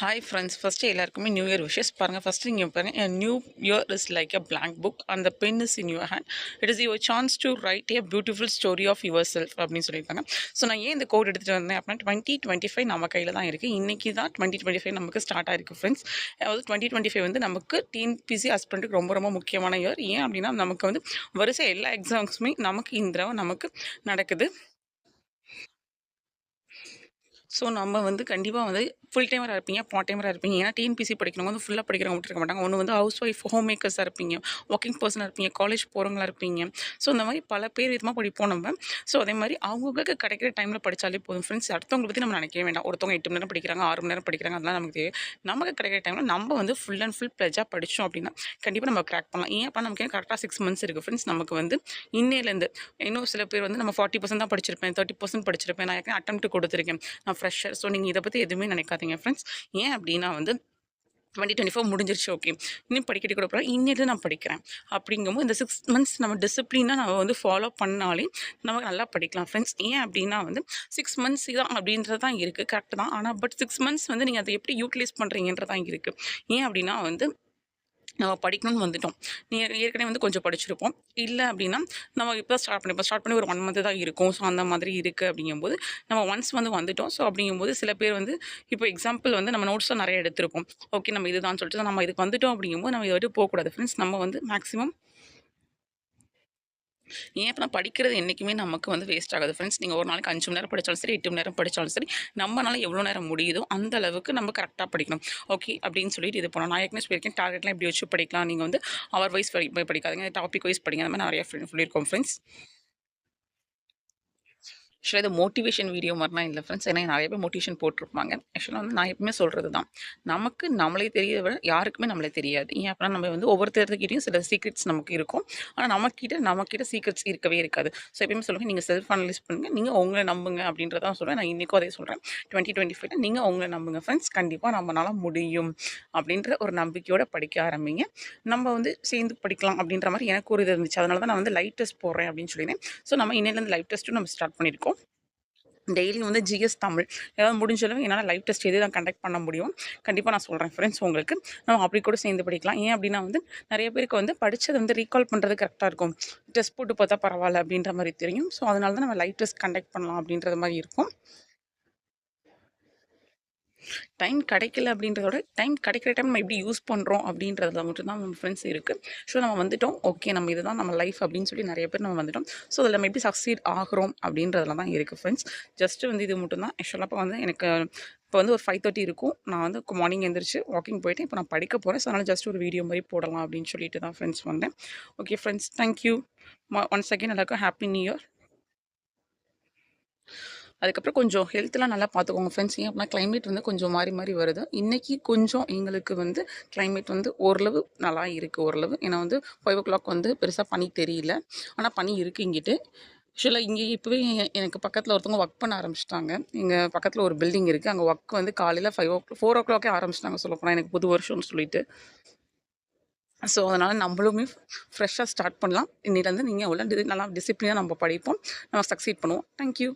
Hi friends first எல்லாருக்குமே new year wishes பாருங்கள் first நீங்கள் பாருங்கள் new year is like a blank book அந்த pen is in your hand it is your chance to write a beautiful story of yourself அப்படின்னு சொல்லியிருக்காங்க. So நான் ஏன் இந்த கோட் எடுத்துகிட்டு வந்தேன் அப்படின்னா டுவெண்ட்டி டுவெண்ட்டி ஃபைவ் நம்ம கையில் தான் இருக்குது இன்றைக்கி தான் டுவெண்ட்டி டுவெண்ட்டி ஃபைவ் நமக்கு ஸ்டார்ட் ஆயிருக்கு ஃப்ரெண்ட்ஸ் அதாவது டுவெண்ட்டி டுவெண்ட்டி ஃபைவ் வந்து நமக்கு டிஎன்பிசி ஹஸ்பண்டுக்கு ரொம்ப ரொம்ப முக்கியமான இயர் ஏன் அப்படின்னா நமக்கு வந்து வரிசை எல்லா எக்ஸாம்ஸுமே நமக்கு இந்த நமக்கு நடக்குது. ஸோ நம்ம வந்து கண்டிப்பாக வந்து ஃபுல் டைமராக இருப்பீங்க பார்ட் டைமராக இருப்பீங்க. ஏன்னா டிஎன்பிசி படிக்கிறவங்க வந்து ஃபுல்லாக படிக்கிறவங்க இருக்க மாட்டாங்க. ஒன்று வந்து ஹவுஸ் ஒய்ஃப் ஹோம் மேக்கர்ஸாக இருப்பீங்க ஒர்க்கிங் பர்சனாக இருப்பீங்க. காலேஜ் போகிறவங்களா இருப்பீங்க. ஸோ இந்த மாதிரி பல பேர் விதமாக படிப்போம் நம்ம. ஸோ அதே மாதிரி அவங்களுக்கு கிடைக்கிற டைமில் படித்தாலே போதும். ஃப்ரெண்ட்ஸ் அடுத்தவங்களை பற்றி நம்ம நினைக்கவே வேண்டாம். ஒருத்தவங்க எட்டு மணி நேரம் படிக்கிறாங்க ஆறு மணி நேரம் படிக்கிறாங்க அதெல்லாம் நமக்கு தெரியும் நமக்கு கிடைக்கிற டைமில் நம்ம வந்து ஃபுல் அண்ட் ஃபுல் ப்ளஜாக படித்தோம் அப்படின்னா கண்டிப்பாக நம்ம கிராக் பண்ணலாம். ஏன் அப்போ நமக்கு கரெக்டாக சிக்ஸ் மந்த்ஸ் இருக்குது ஃப்ரெண்ட்ஸ் நமக்கு வந்து இன்னையிலேருந்து இன்னும் சில பேர் வந்து நம்ம ஃபார்ட்டி பர்சன்ட் தான் படிச்சிருப்பேன் தேர்ட்டி பர்சன்ட் படிச்சிருப்பேன். நான் ஏற்கனவே அட்டம் கொடுத்துருக்கேன். நான் ஃப்ரெஷர் ஸோ நீங்கள் இதை பற்றி எதுவுமே நினைக்காதீங்க ஃப்ரெண்ட்ஸ் ஏன் அப்படின்னா வந்து டுவெண்ட்டி டுவெண்ட்டி ஃபோர் முடிஞ்சிருச்சு ஓகே இன்னும் படிக்கடி கூட போகிறோம் இன்னிட்டு நான் படிக்கிறேன். அப்படிங்கும்போது இந்த சிக்ஸ் மந்த்ஸ் நம்ம டிசிப்ளினாக நம்ம வந்து ஃபாலோ பண்ணாலே நம்ம நல்லா படிக்கலாம் ஃப்ரெண்ட்ஸ் ஏன் அப்படின்னா வந்து சிக்ஸ் மந்த்ஸ் தான் அப்படின்றது தான் இருக்குது கரெக்ட் தான். ஆனால் பட் சிக்ஸ் மந்த்ஸ் வந்து நீங்கள் அதை எப்படி யூட்டிலைஸ் பண்ணுறீங்கன்றது தான் இருக்குது ஏன் அப்படின்னா வந்து நம்ம படிக்கணும்னு வந்துட்டோம். நீ ஏற்கனவே வந்து கொஞ்சம் படிச்சிருப்போம். இல்லை அப்படின்னா நம்ம இப்போ ஸ்டார்ட் பண்ணி இப்போ ஸ்டார்ட் பண்ணி ஒரு ஒன் மந்த்து தான் இருக்கும். ஸோ அந்த மாதிரி இருக்குது அப்படிங்கும்போது நம்ம ஒன்ஸ் வந்து வந்துட்டோம். ஸோ அப்படிங்கும்போது சில பேர் வந்து இப்போ எக்ஸாம்பிள் வந்து நம்ம நோட்ஸில் நிறைய எடுத்திருப்போம். ஓகே நம்ம இதுதான் சொல்லிட்டு நம்ம இதுக்கு வந்துட்டோம் அப்படிங்கும்போது நம்ம இதை விட்டு போகக்கூடாது. ஃப்ரெண்ட்ஸ் நம்ம வந்து மேக்ஸிமம் ஏன் இப்போ படிக்கிறது என்றைக்குமே நமக்கு வந்து வேஸ்ட் ஆகாது. ஃப்ரெண்ட்ஸ் நீங்கள் ஒரு நாளைக்கு அஞ்சு மணி நேரம் படித்தாலும் சரி எட்டு மணி நேரம் படித்தாலும் சரி நம்மளால எவ்வளோ நேரம் முடியுதோ அந்த அளவுக்கு நம்ம கரெக்டாக படிக்கணும். ஓகே அப்படின்னு சொல்லிட்டு இது போனோம் நான் ஏற்கனவே சொல்லியிருக்கேன் டார்கெட்லாம் எப்படி வச்சு படிக்கலாம். நீங்கள் வந்து அவர் வைஸ் படி படிக்காதீங்க டாபிக் வைஸ் படிங்க. அந்த மாதிரி நிறைய ஃப்ரெண்ட் சொல்லியிருக்கோம் ஃப்ரெண்ட்ஸ் ஆக்சுவலாக இது மோட்டிவேஷன் வீடியோ மாதிரிலாம் இல்லை ஃப்ரெண்ட்ஸ் ஏன்னா நிறைய பேர் மோட்டிவேஷன் போட்டிருப்பாங்க. ஆக்சுவலாக வந்து நான் எப்பவுமே சொல்கிறது தான் நமக்கு நம்மளே தெரிய விட யாருக்குமே நம்மளே தெரியாது. ஏன் அப்படின்னா நம்ம வந்து ஒவ்வொருத்தர்கிட்டையும் சில சீக்ரெட்ஸ் நமக்கு இருக்கும். ஆனால் நம்மக்கிட்ட நம்மக்கிட்ட சீக்ரெட்ஸ் இருக்கவே இருக்காது. ஸோ எப்பயுமே சொல்லுங்கள் நீங்கள் செல்ஃப் அனலைஸ் பண்ணுங்கள் நீங்கள் உங்களை நம்புங்க அப்படின்றதான் சொல்கிறேன் நான் இன்றைக்கும் அதே சொல்கிறேன் டுவெண்ட்டி டுவெண்ட்டி ஃபைவ்ல நீங்கள் உங்களை நம்புங்க ஃப்ரெண்ட்ஸ் கண்டிப்பாக நம்மளால முடியும் அப்படின்ற ஒரு நம்பிக்கையோடு படிக்க ஆரம்பிங்க. நம்ம வந்து சேர்ந்து படிக்கலாம் அப்படின்ற மாதிரி எனக்கு ஒரு இது இருந்துச்சு. அதனால தான் நான் வந்து லைட் டெஸ்ட் போடுறேன் அப்படின்னு சொல்லியிருந்தேன். ஸோ நம்ம இன்னிலேருந்து லைவ் டெஸ்ட்டும் நம்ம ஸ்டார்ட் பண்ணியிருக்கோம். டெய்லியும் வந்து ஜிஎஸ் தமிழ். ஏதாவது முடிஞ்சாலும் என்னால் லைவ் டெஸ்ட் எது நான் கண்டக்ட் பண்ண முடியும். கண்டிப்பாக நான் சொல்கிறேன் ஃப்ரெண்ட்ஸ் உங்களுக்கு. நம்ம அப்படி கூட சேர்ந்து படிக்கலாம். ஏன் அப்படின்னா வந்து நிறைய பேருக்கு வந்து படித்தது வந்து ரீகால் பண்ணுறது கரெக்டாக இருக்கும். டெஸ்ட் போட்டு பார்த்தா பரவாயில்ல அப்படின்ற மாதிரி தெரியும். ஸோ அதனால தான் நம்ம லைவ் டெஸ்ட் கண்டக்ட் பண்ணலாம் அப்படின்றது மாதிரி இருக்கும். டைம் கிடைக்கல அப்படின்றதோட டைம் கிடைக்கிற டைம் நம்ம எப்படி யூஸ் பண்ணுறோம் அப்படின்றதுல மட்டும்தான் நம்ம ஃப்ரெண்ட்ஸ் இருக்குது ஸோ நம்ம வந்துட்டோம். ஓகே நம்ம இதுதான் நம்ம லைஃப் அப்படின்னு சொல்லி நிறைய பேர் நம்ம வந்துட்டோம். ஸோ அதில் நம்ம எப்படி சக்சீட் ஆகிறோம் அப்படின்றதுல தான் இருக்குது ஃப்ரெண்ட்ஸ் ஜஸ்ட்டு வந்து இது மட்டும்தான். ஆக்சுவலாக இப்போ வந்து எனக்கு இப்போ வந்து ஒரு ஃபைவ் தேர்ட்டி இருக்கும். நான் வந்து மார்னிங் எழுந்திரிச்சு வாக்கிங் போயிட்டு இப்போ நான் படிக்க போகிறேன் ஸோ அதனால் ஜஸ்ட் ஒரு வீடியோ மாதிரி போடலாம் அப்படின்னு சொல்லிட்டு தான் ஃப்ரெண்ட்ஸ் வந்தேன். Okay friends thank you once second எல்லாருக்கும் ஹாப்பி நியூ இயர் அதுக்கப்புறம் கொஞ்சம் ஹெல்த்லாம் நல்லா பார்த்துக்கோங்க ஃப்ரெண்ட்ஸ் ஏன் அப்படின்னா கிளைமேட் வந்து கொஞ்சம் மாறி மாறி வருது. இன்றைக்கி கொஞ்சம் எங்களுக்கு வந்து கிளைமேட் வந்து ஓரளவு நல்லா இருக்குது ஓரளவு. ஏன்னா வந்து ஃபைவ் ஓ கிளாக் வந்து பெருசாக பனி தெரியல. ஆனால் பனி இருக்குது இங்கிட்டு. ஆக்சுவலாக இங்கே இப்போவே எனக்கு பக்கத்தில் ஒருத்தவங்க ஒர்க் பண்ண ஆரம்பிச்சிட்டாங்க. எங்கள் பக்கத்தில் ஒரு பில்டிங் இருக்குது அங்கே ஒர்க் வந்து காலையில் ஃபைவ் ஓ ஃபோர் ஓ கிளாக்கே ஆரம்பிச்சிட்டாங்க சொல்லப்போனால் எனக்கு புது வருஷம்னு சொல்லிட்டு. ஸோ அதனால் நம்மளுமே ஃப்ரெஷ்ஷாக ஸ்டார்ட் பண்ணலாம். இன்னிலேருந்து நீங்கள் எவ்வளோ நல்லா டிசிப்ளினாக நம்ம படிப்போம். நம்ம சக்சீட் பண்ணுவோம். தேங்க்யூ